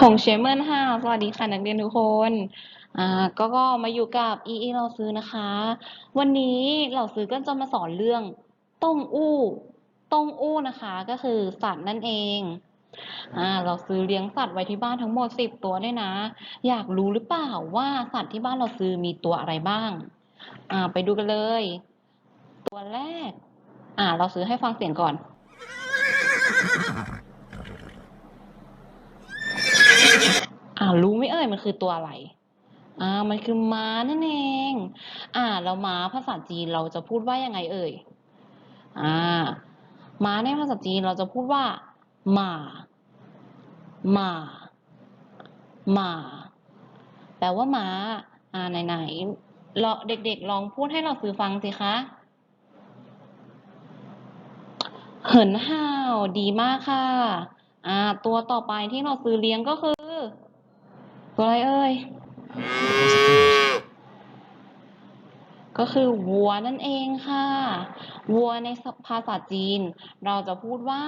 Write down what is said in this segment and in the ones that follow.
ผงเชเมินค่ะสวัสดีค่ะนักเรียนทุกคนอ่าก็ก็มาอยู่กับอีอีเราซื้อนะคะ วันนี้เราซื้อก็จะมาสอนเรื่องต้งอู้ต้งอู้นะคะ ก็คือสัตว์นั่นเองอ่าเราซื้อเลี้ยงสัตว์ไว้ที่บ้านทั้งหมดสิบตัวด้วยนะ อยากรู้หรือเปล่าว่าสัตว์ที่บ้านเราซื้อมีตัวอะไรบ้างอ่าไปดูกันเลย ตัวแรกอ่าเราซื้อให้ฟังเสียงก่อน อ่ารู้ไหมเอ่ยมันคือตัวอะไรอ่ามันคือม้านั่นเอง อ่าแล้วม้าภาษาจีนเราจะพูดว่ายังไงเอ่ยอ่าม้าในภาษาจีนเราจะพูดว่าหมาหมาหมาแปลว่าม้า อ่าไหนๆเราเด็กๆ ลองพูดให้เราซื้อฟังสิคะเหินห่าวดีมากค่ะ อ่า ตัวต่อไปที่เราซื้อเลี้ยงก็คือ ตัวอะไรเอ่ย ก็คือวัวนั่นเองค่ะ วัวในภาษาจีน เราจะพูดว่า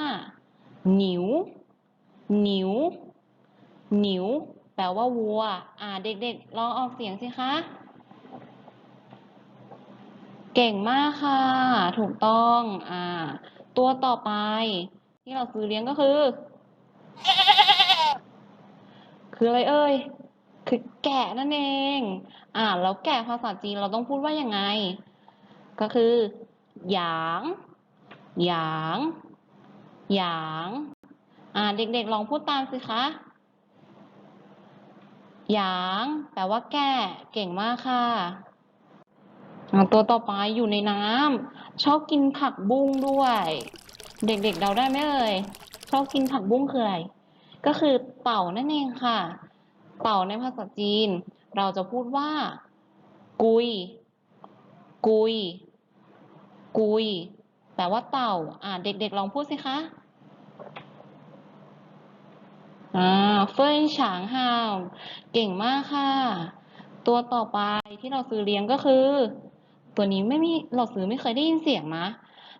หนิวหนิวหนิวแปลว่าวัว อ่าเด็กๆ ลองออกเสียงสิคะ เก่งมากค่ะ ถูกต้อง อ่า ตัวต่อไป ที่เราซื้อเลี้ยงก็คือ คืออะไรเอ่ย คือแกะนั่นเอง อ่า แล้วแกะภาษาจีนเราต้องพูดว่ายังไง ก็คือหยาง หยาง หยาง อ่า เด็กๆ ลองพูดตามสิคะ หยาง แปลว่าแกะเก่งมากค่ะ ตัวต่อไปอยู่ในน้ำชอบกินผักบุ้งด้วย เด็กๆ เดาได้ไหมเอ่ย ชอบกินผักบุ้งคืออะไร ก็คือเต่านั่นเองค่ะ เต่าในภาษาจีน เราจะพูดว่า กุย กุย กุยแปลว่าเต่า อ่าเด็กๆลองพูดสิคะอ่าเฟิ่นฉางฮาวเก่งมากค่ะ ตัวต่อไปที่เราซื้อเลี้ยงก็คือ ตัวนี้ไม่มีเราซื้อไม่เคยได้ยินเสียงนะ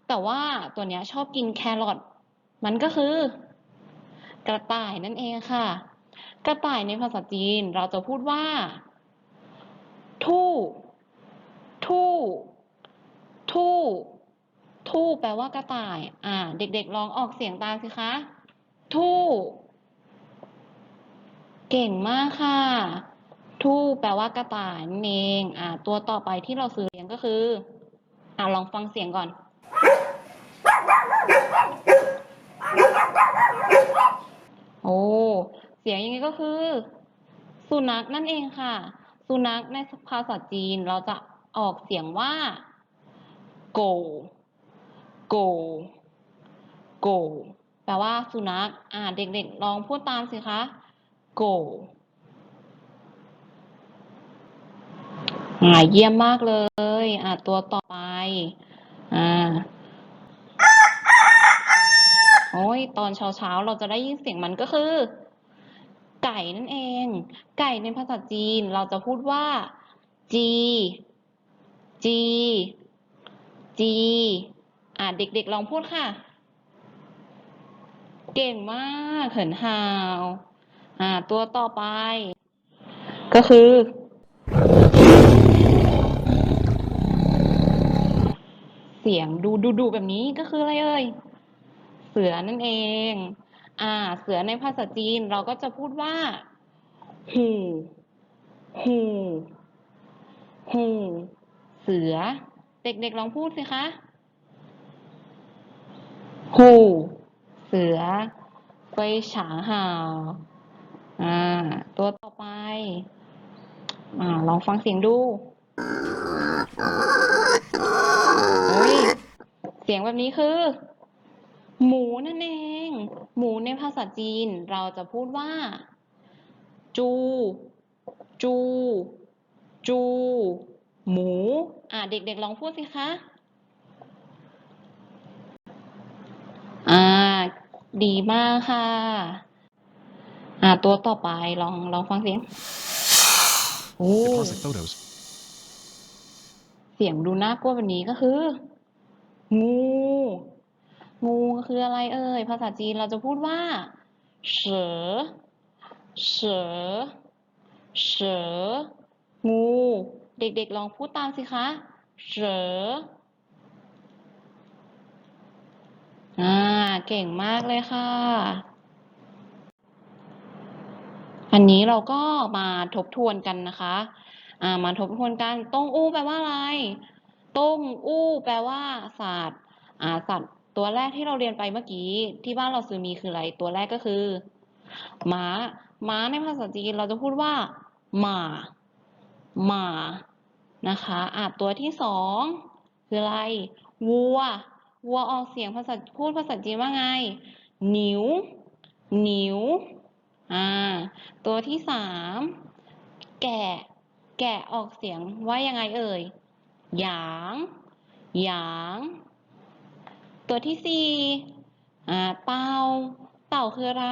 แต่ว่าตัวนี้ชอบกินแครอทมันก็คือ กระต่ายนั่นเองค่ะ กระต่ายในภาษาจีนเราจะพูดว่า ทู่ ทู่ ทู่ ทู่แปลว่ากระต่าย อ่า เด็กๆลองออกเสียงตามสิคะ ทู่ เก่งมากค่ะ ทู่แปลว่ากระต่ายนั่นเอง อ่า ตัวต่อไปที่เราซื้อเลี้ยงก็คือ อ่าลองฟังเสียงก่อน อ้ เสียงอย่างนี้ก็คือ สุนัขนั่นเองค่ะ สุนัขในภาษาจีนเราจะออกเสียงว่าโกโกโกแปลว่าสุนัข อ่า เด็กๆ ลองพูดตามสิคะโกอ่า เยี่ยมมากเลย อ่า ตัวต่อไป อ่า โอ้ยตอนเช้าๆเราจะได้ยินเสียงมันก็คือ ไก่นั่นเอง ไก่ในภาษาจีนเราจะพูดว่า จี จี จี อ่าเด็กๆลองพูดค่ะ เก่งมากเหินฮาว อ่า ตัวต่อไป ก็คือ เสียงดูดูดูแบบนี้ก็คืออะไรเอ่ย เสือนั่นเอง อ่า เสือในภาษาจีนเราก็จะพูดว่าหูหูหูเสือ เด็กๆลองพูดสิคะหูเสือเฟยฉางห่าวอ่า ตัวต่อไป อ่า ลองฟังเสียงดูโอ้ย เสียงแบบนี้คือ หมูนั่นเอง หมูในภาษาจีนเราจะพูดว่า จู จู จู หมู อ่าเด็กๆลองพูดสิคะ อ่า ดีมากค่ะ อ่าตัวต่อไปลองลองฟังเสียง โอ้ Deposit photos. เสียงดูน่ากลัวแบบนี้ก็คือ งู งูคืออะไรเอ่ย ภาษาจีนเราจะพูดว่าเสือเสือเสืองู เด็กๆลองพูดตามสิคะเสืออ่า เก่งมากเลยค่ะ อันนี้เราก็มาทบทวนกันนะคะ อ่า มาทบทวนกันต้งอู้แปลว่าอะไรต้งอู้แปลว่าสัตว์อ่าสัตว์ ตัวแรกที่เราเรียนไปเมื่อกี้ที่บ้านเราซื้อมีคืออะไร ตัวแรกก็คือม้าม้าในภาษาจีนเราจะพูดว่าหมาหมานะคะอะตัวที่สองคืออะไรวัววัวออกเสียงภาษาพูดภาษาจีนว่าไงหนิวหนิวอ่าตัวที่สามแกะแกะออกเสียงว่ายังไงเอ่ยหยางหยาง ตัวที่สี่อ่าเต่า เต่าคืออะไร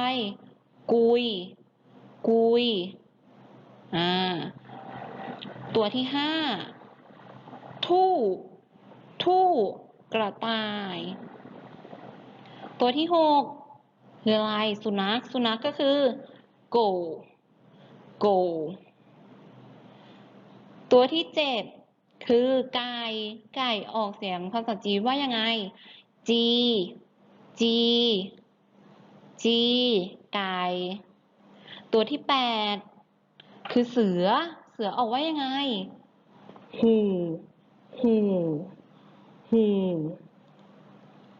กุย กุย อ่า ตัวที่ห้า ทู่ ทู่ กระต่าย ตัวที่หกคืออะไร สุนัข สุนัขก็คือโกโกตัวที่เจ็ดคือไก่ ไก่ออกเสียงภาษาจีนว่ายังไง จี จี จี ไก่ ตัวที่แปดคือเสือ เสือออกว่ายังไงหูหูหู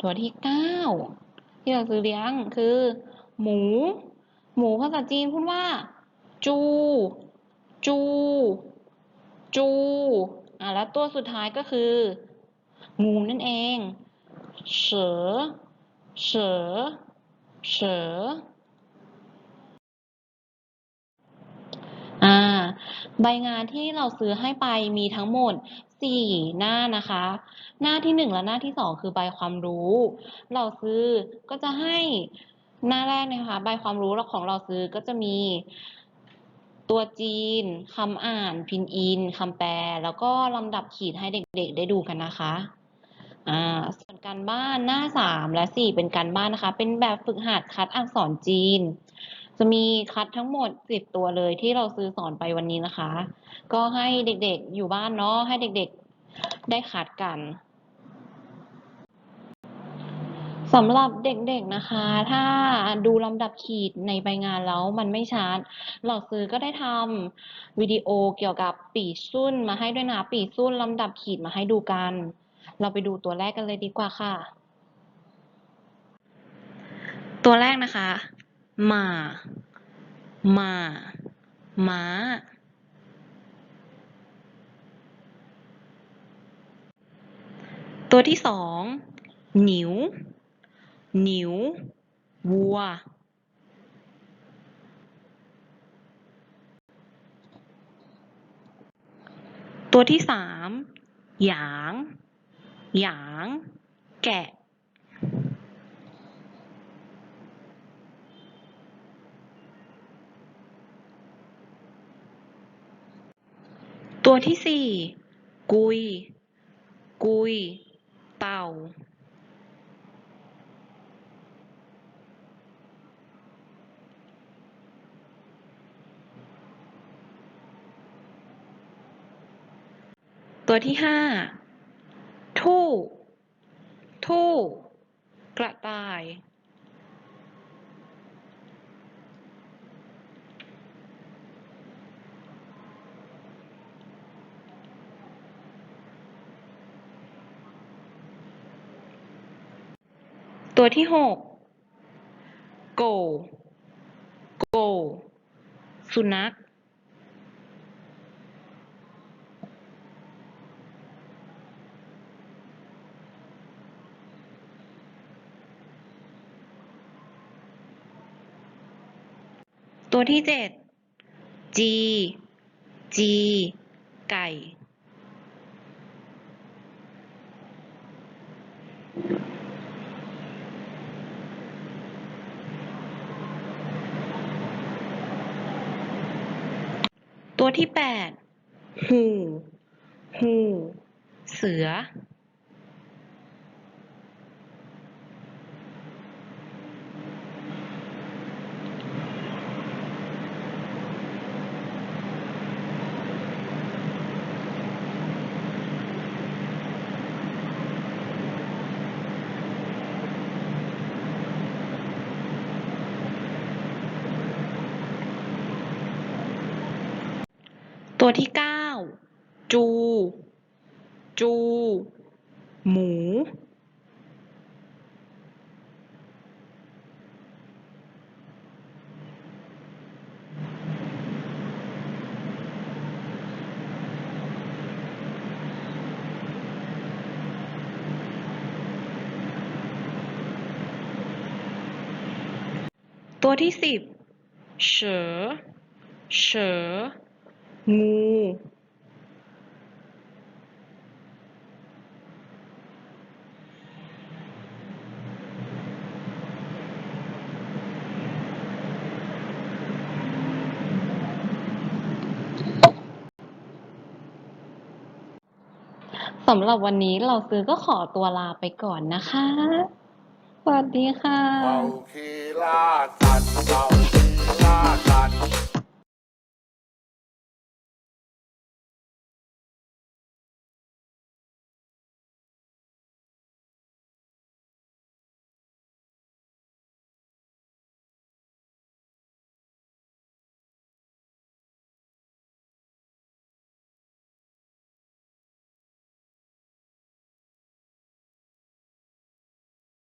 ตัวที่เก้าที่เราซื้อเลี้ยงคือ หมู หมูภาษาจีนพูดว่า จู จู จู อะแล้วตัวสุดท้ายก็คือ งูนั่นเอง เสือเสือเสืออ่าใบงานที่เราซื้อให้ไปมีทั้งหมดสี่หน้านะคะ หน้าที่หนึ่งและหน้าที่สองคือใบความรู้ เราซื้อก็จะให้หน้าแรกนะคะใบความรู้ของเราซื้อก็จะมีตัวจีนคำอ่าน พินอินคำแปล แล้วก็ลำดับขีดให้เด็กๆ ได้ดูกันนะคะ อ่าส่วนการบ้านหน้าสามและสี่เป็นการบ้านนะคะ เป็นแบบฝึกหัดคัดอักษรจีน จะมีคัดทั้งหมดสิบตัวเลยที่เราซื้อสอนไปวันนี้นะคะ ก็ให้เด็กๆอยู่บ้านเนาะให้เด็กๆได้คัดกันสำหรับเด็กๆนะคะ ถ้าดูลำดับขีดในใบงานแล้วมันไม่ชัดเราซื้อก็ได้ทำวิดีโอเกี่ยวกับปีซุ่นมาให้ด้วยนะปีซุ่นลำดับขีดมาให้ดูกัน เราไปดูตัวแรกกันเลยดีกว่าค่ะ ตัวแรกนะคะหมาหมาหมาตัวที่สองหนิว หนิว วัว ตัวที่สามหยาง หยาง แกะ ตัวที่สี่ กุย กุย เต่า ตัวที่ห้า ทู่ ทู่ กระต่าย ตัวที่หกโกโกสุนัข ตัวที่เจ็ดจีจีไก่ ตัวที่แปด หู หู เสือ ตัวที่เก้าจู จู หมู ตัวที่สิบเฉอเฉอ งูสำหรับวันนี้เราซื้อก็ขอตัวลาไปก่อนนะคะ สวัสดีค่ะเมาคีล่าสัตว์เมาคีล่าสัตว์